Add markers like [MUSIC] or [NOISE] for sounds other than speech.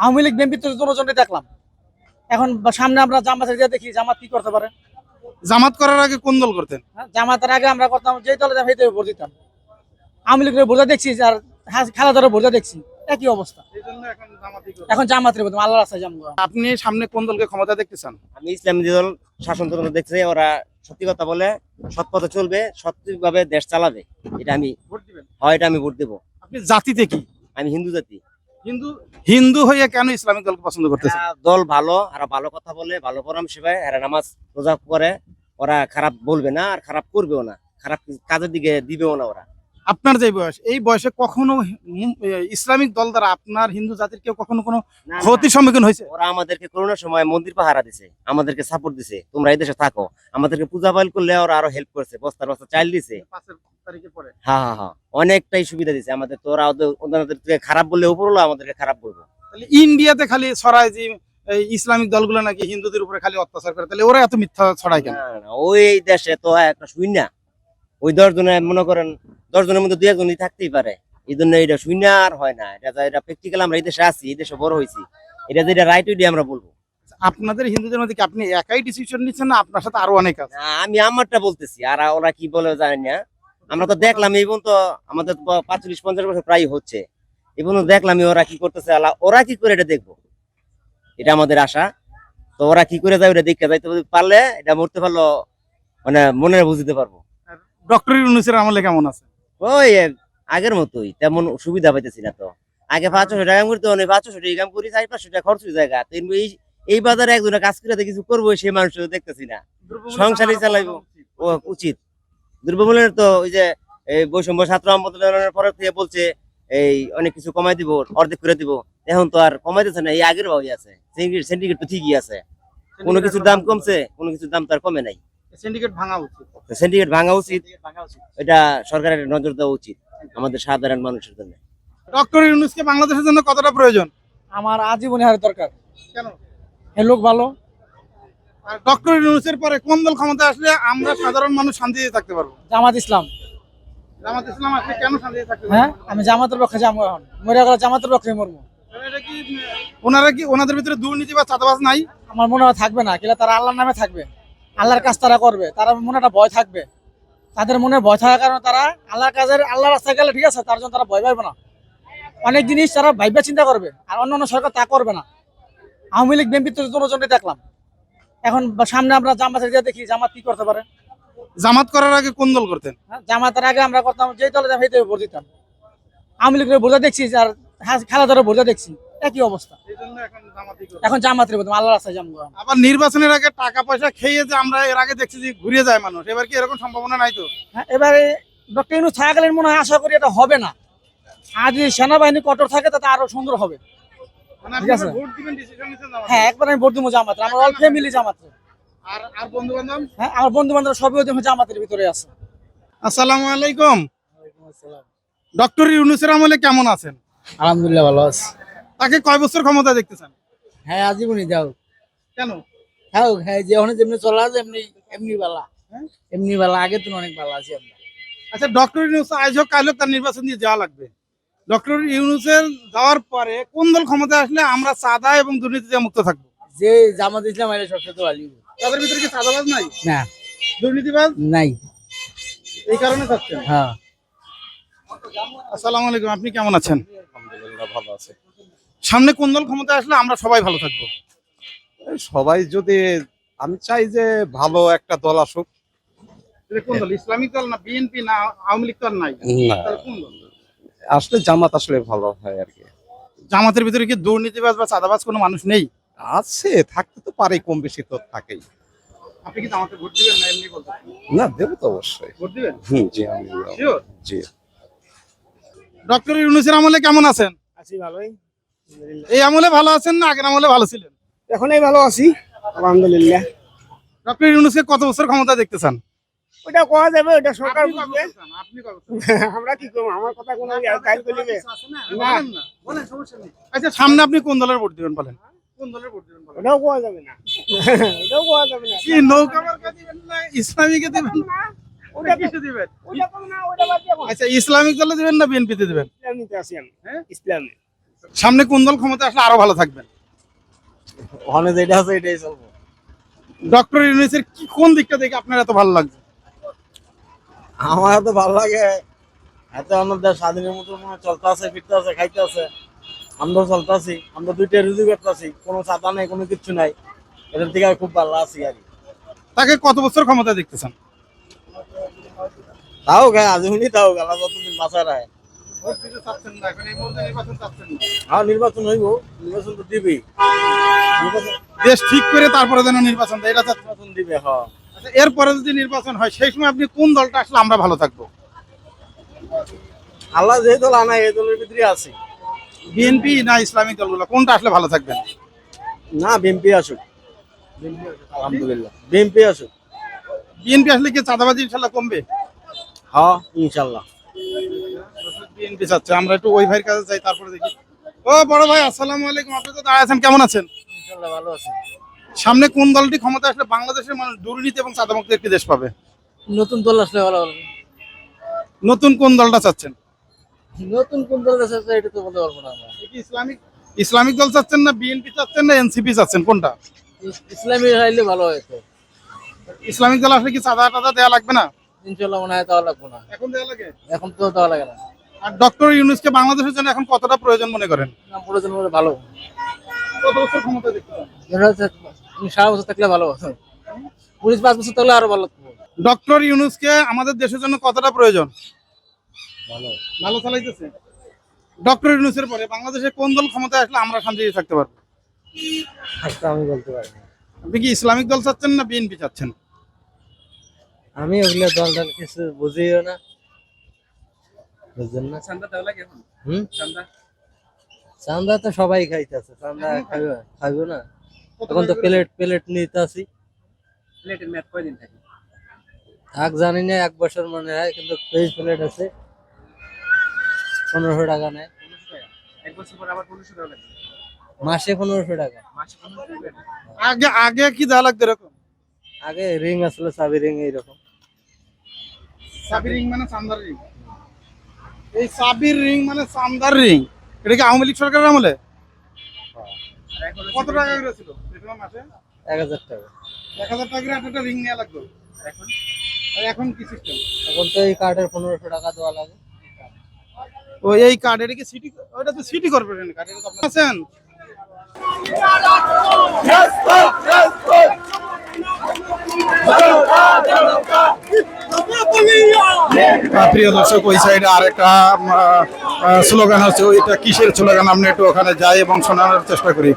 Awami League BNP তো দুজনে দেখলাম। এখন সামনে আমরা জামাতের দিয়ে দেখি জামাত কি করতে পারে? জামাত করার আগে কোন দল করতেন? হ্যাঁ, জামাতের আগে আমরা করতাম যে দলে যাই সেই ভোট দিতাম। আওয়ামী লীগের ভোটটা দেখছি আর হা- খেলাধুলার ভোটটা দেখছি একই অবস্থা। এখন জামাতের ভোট আল্লাহ রাস্তায় যাব। আপনি সামনে কোন দলকে ক্ষমতা দেখতে চান? আমি ইসলামী দল শাসনতন্ত্র দেখছি ওরা সত্যি কথা বলে সৎ পথে চলবে সত্যিভাবে দেশ চালাবে এটা আমি ভোট দিবেন? হয় এটা আমি ভোট দেবো। আপনি জাতিতে কি? আমি হিন্দু জাতি। হিন্দু? হিন্দু হয়ে কেন ইসলামিক দলকে পছন্দ করতেছে? দল ভালো আর ভালো কথা বলে, ভালো পরাম পায়, এরা নামাজ রোজা করে, ওরা খারাপ বলবে না আর খারাপ করবেও না, খারাপ কাজের দিকে দিবেও না ওরা। আপনার যে বয়স এই বয়সে কখনো ইসলামিক দল দ্বারা আপনার হিন্দু জাতির কেউ কখনো কোনো না, না, ক্ষতির সম্মুখীন হয়েছে? ওরা আমাদেরকে করোনার সময় মন্দির পাহারা দিছে আমাদেরকে সাপোর্ট দিছে। তোমরা এই দেশে থাকো। আমাদেরকে পূজা পাল করলে ওরা আরও হেল্প করছে বস্তার বস্তা চাইল দিছে। হ্যাঁ হ্যাঁ হ্যাঁ অনেকটাই সুবিধা দিছে আমাদের। তো ওরা ওদের খারাপ বললে উপরলো আমাদেরকে খারাপ বলব। তাহলে ইন্ডিয়াতে খালি ছড়ায় যে ইসলামিক দলগুলো নাকি হিন্দুদের উপরে খালি অত্যাচার করে তাহলে ওরা এত মিথ্যা ছড়ায় কেন? না, না, ওই দেশে তো একটা শূন্য ওই দশ জনে মনে করেন দশ জনের মধ্যে দুই একজনই থাকতেই পারে। এই জন্য এটা শূন্য আর হয় না। এটা এটা প্র্যাকটিক্যাল আমরা এই দেশে আছি এই দেশে বড় হয়েছি। এটা যেটা রাইট ওইটা আমরা বলব। আপনাদের হিন্দুদের মধ্যে কি আপনি একাই ডিসিশন নিচ্ছেন না? আপনার সাথে আরও অনেক আছে। আমি আমারটা বলতেছি আর ওরা কি বলে জানি না। আমরা তো দেখলাম এই তো আমাদের পাঁচচল্লিশ পঞ্চাশ বছর প্রায় হচ্ছে। এই পর্যন্ত দেখলাম ওরা কি করতেছে আল্লাহ ওরা কি করে এটা দেখব? এটা আমাদের আশা। তো ওরা কি করে যায় ওটা দেখতে যাইতে পারলে এটা মরতে পারল মানে মনে বুঝতে পারব। ডক্টর ইউনুসের আমলে কেমন আছে? ওই আগের মতোই তেমন সুবিধা পাইতেছি না তো। আগে পাঁচশো টাকা করতে অনেক পাঁচশো টাকা কাম করি চার পাঁচশো টাকা খরচ জায়গা এই এই বাজারে একজনে কাজ করে কিছু করব সেই মানুষ দেখতেছি না। সংসারই চালাইবো। ও উচিত। তো ওই যে এই বৈষম্য ছাত্র আন্দোলনের পরে থেকে বলছে এই অনেক কিছু কমাই দিব অর্ধেক করে দিব। এখন তো আর কমাইতেছে না এই আগের ভাবে আছে। সিন্ডিকেট তো ঠিকই আছে। কোনো কিছুর দাম কমছে কোনো কিছুর দাম তো আর কমে নাই। সিন্ডিকেট ভাঙা উচিত। সিন্ডিকেট ভাঙা উচিত। এটা সরকারের নজর দেওয়া উচিত আমাদের সাধারণ মানুষের জন্য। ডক্টর ইউনুসকে বাংলাদেশের জন্য কতটা প্রয়োজন? আমার আজীবনে হারে দরকার। কেন? এ লোক ভালো। আর ডক্টর ইউনুসের পরে কোন দল ক্ষমতা আসলে আমরা সাধারণ মানুষ শান্তিতে থাকতে পারব? জামাত ইসলাম। জামাত ইসলাম আসলে কেন শান্তিতে থাকতে হ্যাঁ? আমি জামাতের পক্ষে যাব এখন। মরে গেলে জামাতের পক্ষে মরবো। এটা কি ওনারা কি ওনাদের ভিতরে দুর্নীতি বা চাঁদাবাজ নাই? আমার মনে হয় থাকবে না কিলা তারা আল্লাহর নামে থাকবে। আল্লাহর কাজ তারা করবে তারা মনে একটা ভয় থাকবে। তাদের মনে ভয় থাকার কারণে তারা আল্লাহর কাজের আল্লাহর রাস্তায় গেলে ঠিক আছে তার জন্য তারা ভয় পাবে না। অনেক জিনিস তারা ভাইবা চিন্তা করবে আর অন্য অন্য সরকার তা করবে না। আওয়ামী লীগ বিএনপি তো দেখলাম। এখন সামনে আমরা জামাতের দেখি জামাত কি করতে পারে? জামাত করার আগে কোন দল করতেন? হ্যাঁ, জামাতের আগে আমরা করতাম যে দলে যাই সেই ভোট দিতাম। আওয়ামী লীগের ভোটটা দেখছি আর হা- খেলাধুলার ভোটটা দেখছি। একই অবস্থা। এখন জামাতের আল্লাহ রাস্তায় যাব আবার নির্বাচনের আগে টাকা পয়সা খেয়ে যে আমরা এর আগে দেখছি যে ঘুরিয়ে যায় মানুষ এবার কি এরকম সম্ভাবনা নাই তো? হ্যাঁ, এবারে ডক্টর থাকাকালীন মনে হয় আশা করি এটা হবে না। আর যদি সেনাবাহিনী কঠোর থাকে তাতে আরও সুন্দর হবে। মানে ঠিক আছে। হ্যাঁ একবার আমি ভোট দিব জামাতে। আমার অল ফ্যামিলি জামাতে। আর আর বন্ধু বান্ধব হ্যাঁ আমার বন্ধু বান্ধব সবই ওদের জামাতের ভিতরে আছে। আসসালামু আলাইকুম। ডক্টর ইউনুসের আমলে কেমন আছেন? আলহামদুলিল্লাহ ভালো আছে। তাকে কয় বছর ক্ষমতা দেখতেছেন হ্যাঁ আজীবনই দাও কেন? হ্যাঁ হ্যাঁ যে অনেক যেমনি চলা আছে এমনি এমনি বালা হ্যাঁ? এমনি বালা আগে তো অনেক ভালো আছে আমরা। আচ্ছা ডক্টর ইউনুস আজ হোক কাল হোক তার নির্বাচন দিয়ে যাওয়া লাগবে। ডক্টর ইউনুসের যাওয়ার পরে কোন দল ক্ষমতা আসলে আমরা সাদা এবং দুর্নীতি থেকে মুক্ত থাকব? যে জামাত ইসলাম আইলে সবচেয়ে তো ভালো তাদের ভিতরে কি চাঁদাবাজ নাই? না। দুর্নীতিবাজ? নাই। এই কারণে চাচ্ছেন হ্যাঁ। আসসালামু আলাইকুম আপনি কেমন আছেন? আলহামদুলিল্লাহ ভালো আছে। সামনে কোন দল ক্ষমতা আসলে আমরা সবাই ভালো থাকব? সবাই যদি আমি চাই যে ভালো একটা দল আসুক। কোন দল ইসলামিক দল না বিএনপি না আওয়ামী লীগ তো নাই? কোন দল? আসলে জামাত আসলে ভালো হয় আর কি। জামাতের ভিতরে কি দুর্নীতিবাজ বা চাঁদাবাজ কোনো মানুষ নেই? আছে থাকতে তো পারে কম বেশি তো থাকেই। আপনি কি জামাতে ভোট দিবেন না এমনি বলতে না দেবো তো অবশ্যই। ভোট দিবেন? হুম জি আমি জি। ডক্টর ইউনুসের আমলে কেমন আছেন? আছি ভালোই। এই আমলে ভালো আছেন না আগের আমলে ভালো ছিলেন? এখনই ভালো আছি আলহামদুলিল্লাহ। ডক্টর ইউনুসকে কত বছর ক্ষমতা দেখতে চান? ওটা কোয়া যাবে ওটা সরকার বুঝবে? [LAUGHS] আমরা কি করব? আমার কথা কোনো গাইড করলিবে না, বলেন না। বলেন, সমস্যা নেই। আচ্ছা সামনে আপনি কোন দলের ভোট দিবেন বলেন? কোন দলের ভোট দিবেন বলেন? ওটাও কোয়া যাবে না। [LAUGHS] ওটাও কোয়া যাবে না। কি নৌকা মার্কা দিবেন না ইসলামিকে দিবেন ওটা কিসে দিবেন? ওটা তো না ওটা বাদ আচ্ছা ইসলামিক দলে দিবেন না বিএনপিতে দিবেন? ইসলামিতে আছি হ্যাঁ? ইসলামে। সামনে কোন দল ক্ষমতা আসলে আরও ভালো থাকবেন? ওখানে যেটা আছে এটাই চলবো। ডক্টর ইউনুসের কি কোন দিকটা দেখে আপনার এত ভালো লাগছে? আমার তো ভালো লাগে এত আমাদের স্বাধীনের মতো মনে চলতে আছে ফিরতে আছে খাইতে আছে। আমরা চলতে আছি আমরা দুইটা রুজি করতে আছি কোনো নেই কোনো কিছু নাই। থেকে খুব ভালো আছি আর। তাকে কত বছর ক্ষমতা দেখতেছেন? তাও গায়ে আজ উনি তাও গেল যতদিন বাঁচা রায় হ্যাঁ নির্বাচন হইব নির্বাচন তো দিবি দেশ ঠিক করে তারপরে যেন নির্বাচন দেয় এটা নির্বাচন দিবে হ্যাঁ আচ্ছা, এরপরে যদি নির্বাচন হয় সেই সময় আপনি কোন দলটা আসলে আমরা ভালো থাকব? আল্লাহ যে দল আনায় এই দলের ভিতরে আছি। বিএনপি না ইসলামিক দলগুলো কোনটা আসলে ভালো থাকবেন? না বিএমপি আসুক। আলহামদুলিল্লাহ। আসুক। বিএনপি আসলে কি চাঁদাবাজি ইনশাল্লাহ কমবে? হ্যাঁ ইনশাল্লাহ বিএনপি চাচ্ছে আমরা একটু ওই ভাইয়ের কাছে যাই তারপরে দেখি। ও বড় ভাই আসসালামু আলাইকুম আপনি তো দাঁড়িয়ে আছেন কেমন আছেন? ভালো আছে। সামনে কোন দলটি ক্ষমতা আসলে বাংলাদেশের মানুষ দুর্নীতি এবং চাঁদামুক্ত একটি দেশ পাবে? নতুন দল আসলে ভালো হবে। নতুন কোন দলটা চাচ্ছেন? নতুন কোন দল আছে এটা তো বলতে পারব না ইসলামিক ইসলামিক দল চাচ্ছেন না বিএনপি চাচ্ছেন না এনসিপি চাচ্ছেন কোনটা? ইস- ইসলামী হাইলে ভালো হয়েছে ইসলামিক দল আসলে কি চাঁদা টাদা দেওয়া লাগবে না? ইনশাল্লাহ মনে হয় দেওয়া লাগবে না। এখন দেওয়া লাগে? এখন তো দেওয়া লাগে না। আর ডক্টর ইউনুসকে বাংলাদেশের জন্য এখন কতটা প্রয়োজন মনে করেন? প্রয়োজন মনে ভালো। কত বছর ক্ষমতা দেখতে সারা বছর থাকলে ভালো পুলিশ পাঁচ বছর থাকলে আরও ভালো। ডক্টর ইউনুসকে আমাদের দেশের জন্য কতটা প্রয়োজন? ভালো। ভালো চালাইতেছে? ডক্টর ইউনুসের পরে বাংলাদেশে কোন দল ক্ষমতায় আসলে আমরা শান্তিতে থাকতে পারব? আমি বলতে পারি না। আপনি কি ইসলামিক দল চাচ্ছেন না বিএনপি চাচ্ছেন? আমি ওগুলো দল দল কিছু বুঝিও না। বুঝছেন না? হুম? চান্দা? তো সবাই খাইতেছে চান্দা খাইবে খাইবে। না। এখন তো প্লেট প্লেট নিতে আসি থাক? জানি না এক বছর মনে হয় কিন্তু তেইশ প্লেট আছে। পনেরোশো টাকা নেয়। মাসে পনেরোশো টাকা। আগে আগে কি দেওয়া লাগতো এরকম? আগে রিং আসলে চাবি রিং এইরকম। সাবির রিং মানে চান্দার রিং। এই সাবির রিং মানে চান্দার রিং এটা কি আওয়ামী লীগ সরকারের আমলে? কত টাকা করে ছিল? মাসে? এক হাজার টাকা। এক হাজার টাকা করে একটা রিং নেওয়া লাগতো এখন? এখন কি সিস্টেম এখন তো এই কার্ডের পনেরোশো টাকা দেওয়া লাগে। ও এই কার্ড এটা কি সিটি ওটা তো সিটি কর্পোরেশন কার্ড এটা তো আছেন? প্রিয় দর্শক, ওই সাইডে আরেকটা স্লোগান আছে ওইটা কিসের স্লোগান? আমরা একটু ওখানে যাই এবং শোনানোর চেষ্টা করি।